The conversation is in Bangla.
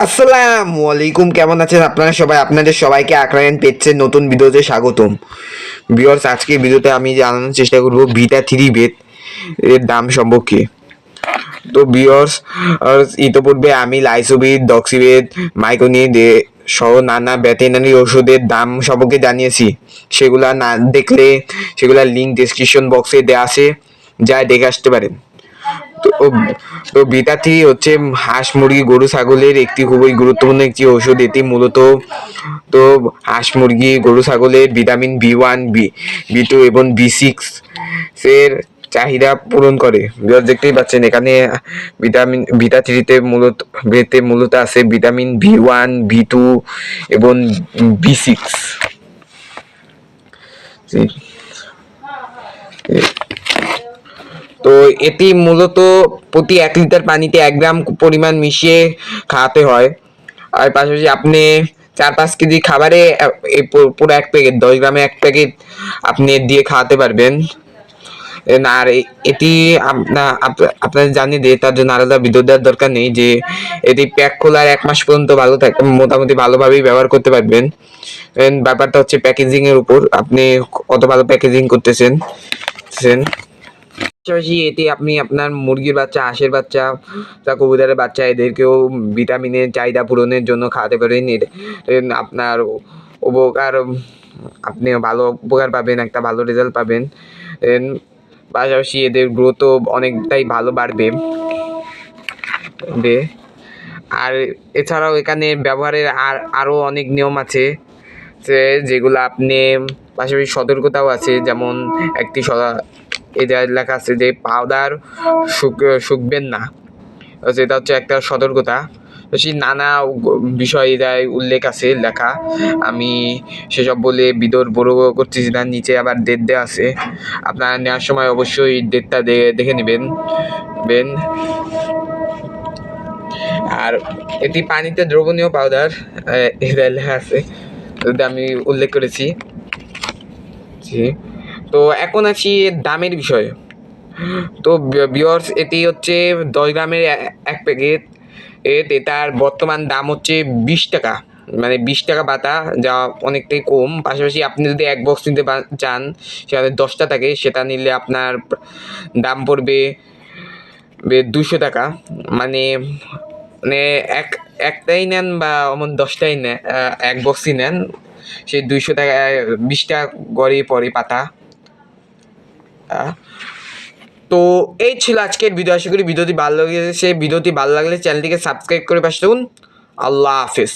আসসালামু আলাইকুম, কেমন আছেন আপনারা সবাই? আপনাদের সবাইকে আকরায়ন পেজের নতুন ভিডিওতে স্বাগতম। বিয়র্স আজকে ভিডিওতে আমি জানানোর চেষ্টা করব ভিটা থ্রি বেদ এর দাম সম্পর্কে। তো বিয়র্স ইতোপূর্বে আমি লাইসোবিদ ডক্সিবেদ মাইকোনিড এ- সহ নানা ভেটেরিনারি ওষুধের দাম সম্পর্কে জানিয়েছি। সেগুলা না দেখলে সেগুলার লিঙ্ক ডেসক্রিপশন বক্সে দেওয়া আছে যা দেখে আসতে পারেন। তো বিটা থ্রি হচ্ছে হাঁস, মুরগি, গরু, ছাগলের একটি খুবই গুরুত্বপূর্ণ একটি ওষুধ এটি মূলত তো হাঁস, মুরগি, গরু, ছাগলের vitamin B one, B B two এবং বি সিক্স এর চাহিদা পূরণ করে। দেখতেই পাচ্ছেন, এখানে ভিটামিন ভিটা থ্রিতে মূলত বেতে মূলত আছে vitamin B one, B two এবং বি সিক্স। তো এটি মূলত প্রতি এক লিটার পানিতে এক গ্রাম পরিমাণ মিশিয়ে খাওয়াতে হয়। আর পাশাপাশি আপনি চার পাঁচ কেজি খাবারে এই পুরো এক প্যাকেট, দশ গ্রামে এক প্যাকেট আপনি দিয়ে খাওয়াতে পারবেন। আর এটি আপনা, আপ- আপনারা জানেন যে তার জন্য আলাদা বিদ্যুৎ দেওয়ার দরকার নেই যে এটি প্যাক খোলার এক মাস পর্যন্ত ভালো থাকে, মোটামুটি ভালোভাবেই ব্যবহার করতে পারবেন। ব্যাপারটা হচ্ছে প্যাকেজিং এর উপর, আপনি কত ভালো প্যাকেজিং করতেছেন সেন পাশাপাশি এটি আপনি আপনার মুরগির বাচ্চা, হাঁসের বাচ্চা, তা কবুতরের বাচ্চা, এদেরকেও ভিটামিনের চাহিদা পূরণের জন্য খাওয়াতে পারেন। আপনার উপকার, আপনি ভালো উপকার পাবেন, একটা ভালো রেজাল্ট পাবেন। পাশাপাশি এদের গ্রোথও অনেকটাই ভালো বাড়বে। আর এছাড়াও এখানে ব্যবহারের আর, আরও অনেক নিয়ম আছে। যেগুলো আপনি পাশাপাশি সতর্কতাও আছে, যেমন একটি এটা লেখা আছে যে পাউডার শুক শুকবেন না। সেটা হচ্ছে একটা সতর্কতা। সেই নানা বিষয় এটায় উল্লেখ আছে লেখা। আমি সেসব বলে বিদর বড় করতেছি না, নিচে আবার ডেট দেওয়া আছে। আপনারা নেওয়ার সময় অবশ্যই ডেটটা দেখে নেবেন। বেন আর এটি পানিতে দ্রবণীয় পাউডার এটা লেখা আছে। এটা আমি উল্লেখ করেছি। জি। তো এখন এর দামের বিষয়ে। তো বিয়র্স, এটি হচ্ছে দশ গ্রামের এক প্যাকেট। এর এটার বর্তমান দাম হচ্ছে বিশ টাকা। মানে বিশ টাকা পাতা যা অনেকটাই কম। পাশাপাশি আপনি যদি এক বক্স নিতে চান, সেখানে দশটা থাকে। সেটা নিলে আপনার দাম পড়বে দুশো টাকা। মানে মানে এক, একটাই নেন বা অমন দশটাই নেন এক বক্সই নেন। সেই দুইশো টাকা বিশটা গড়ে পড়ে পাতা তো এই ছিল আজকের ভিডিও। আশা করি ভিডিওটি ভালো লেগেছে। ভিডিওটি ভালো লাগলে চ্যানেলটিকে সাবস্ক্রাইব করে পাশে দেখুন আল্লাহ হাফেজ।